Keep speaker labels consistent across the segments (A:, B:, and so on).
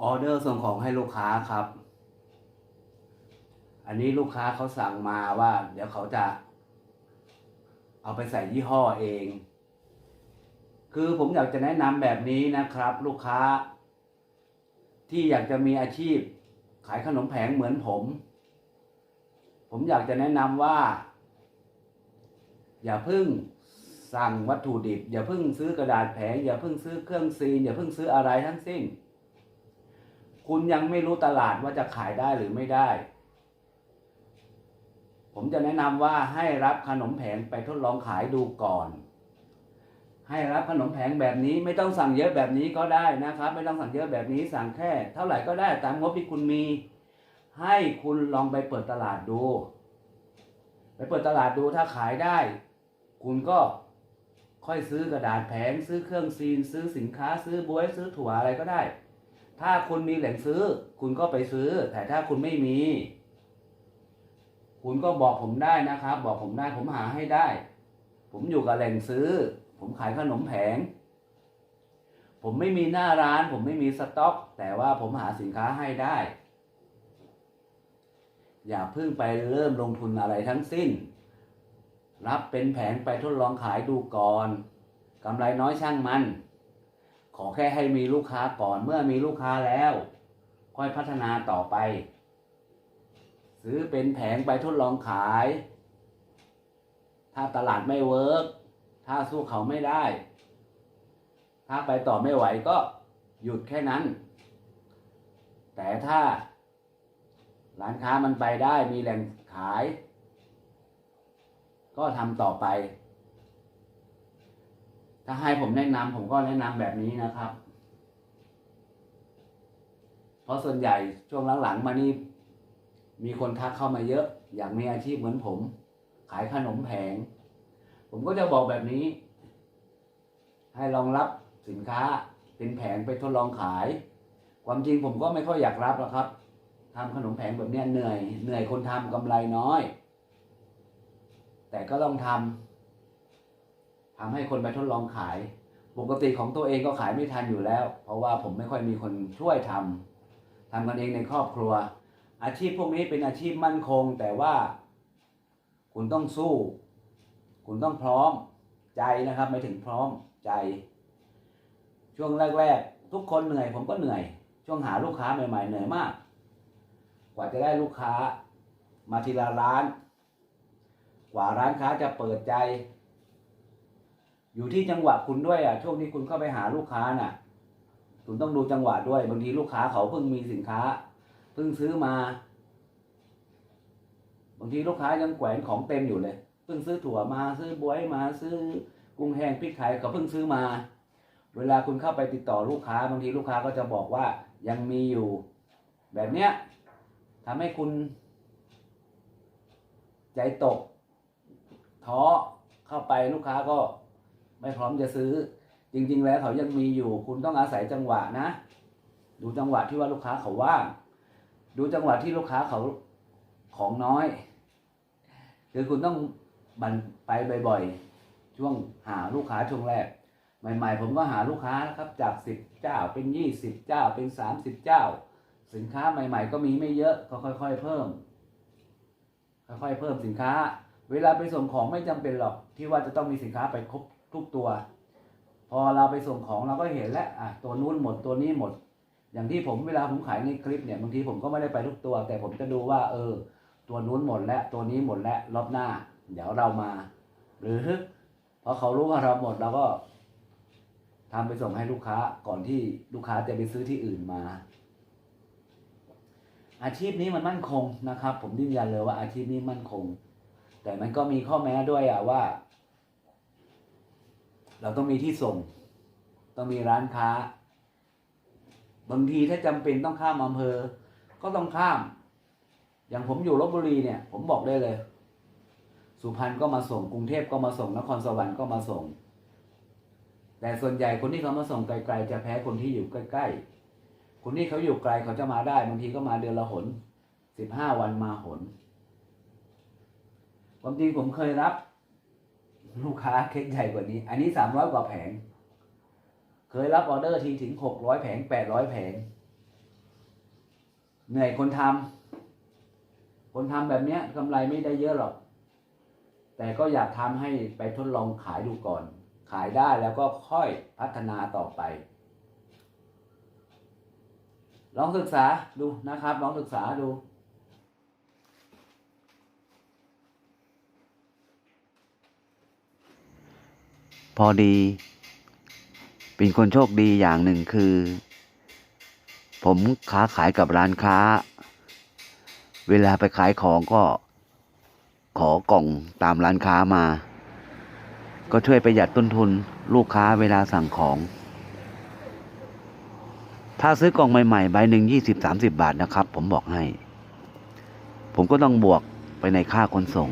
A: ออเดอร์ส่งของให้ลูกค้าครับ อันนี้ลูกค้าเขาสั่งมาว่า เดี๋ยวเขาจะ เอาไปใส่ยี่ห้อเอง คือผมอยากจะแนะนำแบบนี้นะครับ ลูกค้า ที่อยากจะมีอาชีพ ขายขนมแผงเหมือนผม ผมอยากจะแนะนำว่า อย่าเพึ่งสั่งวัตถุดิบ อย่าเพึ่งซื้อกระดาษแผง อย่าเพึ่งซื้อเครื่องซีน อย่าเพึ่งซื้ออะไรทั้งสิ้น คุณยังไม่รู้ตลาดว่าจะขายได้หรือไม่ได้ ผมจะแนะนำว่าให้รับขนมแผงไปทดลองขายดูก่อน ให้รับขนมแผงแบบนี้ไม่ต้องสั่งเยอะแบบนี้ก็ได้นะครับ ไม่ต้องสั่งเยอะแบบนี้สั่งแค่ เท่าไหร่ก็ได้ตามงบที่คุณมี ให้คุณลองไปเปิดตลาดดู ไปเปิดตลาดดูถ้าขายได้ คุณก็ค่อยซื้อกระดาษแผง ซื้อเครื่องซีน ซื้อสินค้า ซื้อบวยซื้อถั่วอะไรก็ได้ ถ้าคุณมีแหล่งซื้อ คุณก็ไปซื้อ แต่ถ้าคุณไม่มี คุณก็บอกผมได้นะครับ บอกผมได้ผมหาให้ได้ ผมอยู่กับแหล่งซื้อ ผมขายขนมแผง ผมไม่มีหน้าร้าน ผมไม่มีสต็อก แต่ว่าผมหาสินค้าให้ได้ อย่าเพิ่งไปเริ่มลงทุนอะไรทั้งสิ้น รับเป็นแผงไปทดลองขายดูก่อนกำไรน้อยช่างมัน อแค่ให้มีลูกค้าก่อนเมื่อมีลูกค้าแล้ว ค่อยพัฒนาต่อไป ซื้อเป็นแผงไปทดลองขาย ถ้าตลาดไม่เวิร์กถ้าสู้เขาไม่ได้ ถ้าไปต่อไม่ไหวก็หยุดแค่นั้น แต่ถ้าร้านค้ามันไปได้มีแหล่งขาย ก็ทำต่อไป ถ้าให้ผมแนะนำผมก็แนะนำแบบนี้นะครับ เพราะส่วนใหญ่ช่วงหลังๆมานี่มีคนทักเข้ามาเยอะ อยากมีอาชีพเหมือนผม ขายขนมแผง ผมก็จะบอกแบบนี้ ให้ลองรับสินค้าเป็นแผงไปทดลองขาย ความจริงผมก็ไม่ค่อยอยากรับหรอกครับทำขนมแผงแบบนี้เหนื่อย เหนื่อยคนทำกำไรน้อย แต่ก็ต้องทำ ทำให้คนไปทดลองขาย ปกติของตัวเองก็ขายไม่ทันอยู่แล้ว เพราะว่าผมไม่ค่อยมีคนช่วยทำทำกันเองในครอบครัว อาชีพพวกนี้เป็นอาชีพมั่นคง แต่ว่า คุณต้องสู้ คุณต้องพร้อมใจนะครับไม่ถึงพร้อมใจ ช่วงแรกๆทุกคนเหนื่อย ผมก็เหนื่อย ช่วงหาลูกค้าใหม่ๆเหนื่อยมาก กว่าจะได้ลูกค้ามาทีละร้าน กว่าร้านค้าจะเปิดใจ อยู่ที่จังหวะคุณด้วยอะช่วงที่คุณเข้าไปหาลูกค้าน่ะ คุณต้องดูจังหวะด้วย บางทีลูกค้าเขาเพิ่งมีสินค้าเพิ่งซื้อมา บางทีลูกค้ายังแขวนของเต็มอยู่เลยเพิ่งซื้อถั่วมาซื้อบวยมาซื้อกุ้งแห้งพริกไทยเขาเพิ่งซื้อมา เวลาคุณเข้าไปติดต่อลูกค้า บางทีลูกค้าก็จะบอกว่ายังมีอยู่ แบบเนี้ยทำให้คุณ ใจตกท้อเข้าไปลูกค้าก็ ไม่พร้อมจะซื้อ จริง ๆ แล้วเขายังมีอยู่ คุณต้องอาศัยจังหวะนะ ดูจังหวะที่ว่าลูกค้าเขาว่างดูจังหวะที่ลูกค้าเขาของน้อยคือคุณต้องบันไปบ่อยๆ ช่วงหาลูกค้าช่วงแรก ใหม่ ๆ ผมก็หาลูกค้านะครับจากสิบเจ้าเป็นยี่สิบเจ้าเป็นสามสิบเจ้า สินค้าใหม่ ๆ ก็มีไม่เยอะก็ค่อยๆเพิ่ม ค่อยๆเพิ่มสินค้า เวลาไปส่งของไม่จำเป็นหรอกที่ว่าจะต้องมีสินค้าไปครบ ทุกตัว พอเราไปส่งของเราก็เห็นแล้วอะตัวนู้นหมดตัวนี้หมด อย่างที่ผมเวลาผมขายในคลิปเนี่ยบางทีผมก็ไม่ได้ไปทุกตัว แต่ผมจะดูว่า เออ ตัวนู้นหมดแล้วตัวนี้หมดแล้วรอบหน้า เดี๋ยวเรามา หรือพอเขารู้ว่าเราหมดเราก็ทำไปส่งให้ลูกค้าก่อนที่ลูกค้าจะไปซื้อที่อื่นมา อาชีพนี้มันมั่นคงนะครับ ผมยืนยันเลยว่าอาชีพนี้มั่นคง แต่มันก็มีข้อแม้ด้วยอะว่า เราต้องมีที่ส่ง ต้องมีร้านค้า บางทีถ้าจำเป็นต้องข้ามอำเภอ ก็ต้องข้าม อย่างผมอยู่ลบบุรีเนี่ย ผมบอกได้เลย สุพรรณก็มาส่งกรุงเทพก็มาส่ง นครสวรรค์ก็มาส่ง แต่ส่วนใหญ่คนที่เขามาส่งไกลๆจะแพ้คนที่อยู่ใกล้ๆ คนที่เขาอยู่ไกลเขาจะมาได้บางทีก็มาเดือนละหนสิบห้าวันมาหนความจริงผมเคยรับ ลูกค้าเค้กใหญ่กว่านี้ อันนี้สามร้อยกว่าแผง เคยรับออเดอร์ทีถึงหกร้อยแผงแปดร้อยแผง เหนื่อยคนทำคนทำแบบเนี้ยกำไรไม่ได้เยอะหรอก แต่ก็อยากทำให้ไปทดลองขายดูก่อน ขายได้แล้วก็ค่อยพัฒนาต่อไป ลองศึกษาดูนะครับ ลองศึกษาดู
B: พอดี เป็นคนโชคดีอย่างหนึ่งคือ ผมค้าขายกับร้านค้า เวลาไปขายของก็ขอกล่องตามร้านค้ามา ก็ช่วยประหยัดต้นทุนลูกค้าเวลาสั่งของ ถ้าซื้อกล่องใหม่ๆใบหนึ่งยี่สิบสามสิบบาทนะครับ ผมบอกให้ ผมก็ต้องบวกไปในค่าขนส่ง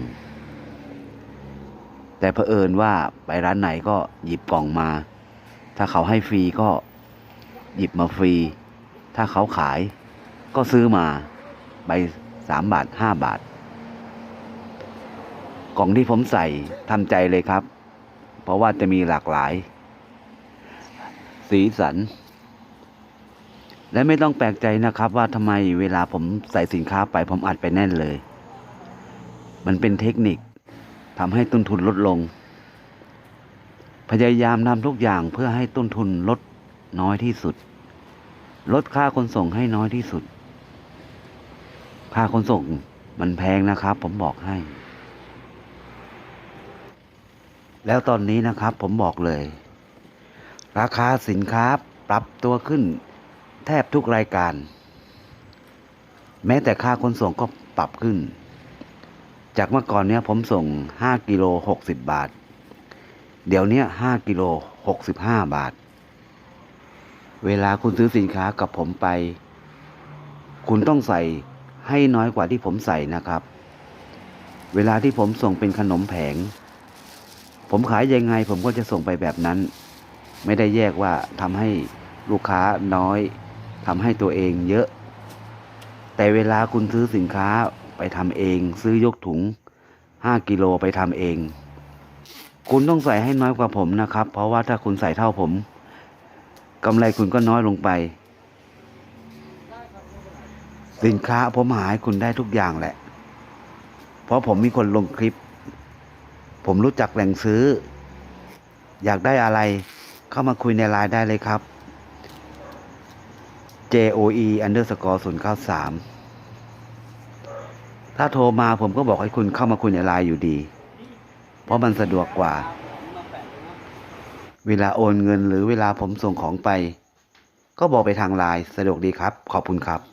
B: แต่เผอิญว่าไปร้านไหนก็หยิบกล่องมา ถ้าเขาให้ฟรีก็หยิบมาฟรี ถ้าเขาขายก็ซื้อมาใบสามบาทห้าบาท กล่องที่ผมใส่ทำใจเลยครับ เพราะว่าจะมีหลากหลาย สีสัน และไม่ต้องแปลกใจนะครับว่าทำไมเวลาผมใส่สินค้าไปผมอัดไปแน่นเลย มันเป็นเทคนิค ทำให้ต้นทุนลดลง พยายามทำทุกอย่างเพื่อให้ต้นทุนลดน้อยที่สุด ลดค่าขนส่งให้น้อยที่สุด ค่าขนส่งมันแพงนะครับ ผมบอกให้ แล้วตอนนี้นะครับผมบอกเลย ราคาสินค้าปรับตัวขึ้น แทบทุกรายการ แม้แต่ค่าขนส่งก็ปรับขึ้น จากเมื่อก่อนเนี้ยผมส่ง5กิโล60บาท เดี๋ยวนี้ย5กิโล65บาท เวลาคุณซื้อสินค้ากับผมไป คุณต้องใส่ให้น้อยกว่าที่ผมใส่นะครับ เวลาที่ผมส่งเป็นขนมแผง ผมขายยังไงผมก็จะส่งไปแบบนั้น ไม่ได้แยกว่าทำให้ลูกค้าน้อยทำให้ตัวเองเยอะ แต่เวลาคุณซื้อสินค้า ไปทำเอง ซื้อยกถุงห้ากิโลไปทำเอง คุณต้องใส่ให้น้อยกว่าผมนะครับ เพราะว่าถ้าคุณใส่เท่าผมกำไรคุณก็น้อยลงไป สินค้าผมหาให้คุณได้ทุกอย่างแหละ เพราะผมมีคนลงคลิป ผมรู้จักแหล่งซื้อ อยากได้อะไรเข้ามาคุยในไลน์ได้เลยครับ JOE underscore 0 9 3 ถ้าโทรมาผมก็บอกให้คุณเข้ามาคุยในไลน์อยู่ดี เพราะมันสะดวกกว่า เวลาโอนเงินหรือเวลาผมส่งของไป ก็บอกไปทางไลน์สะดวกดีครับ ขอบคุณครับ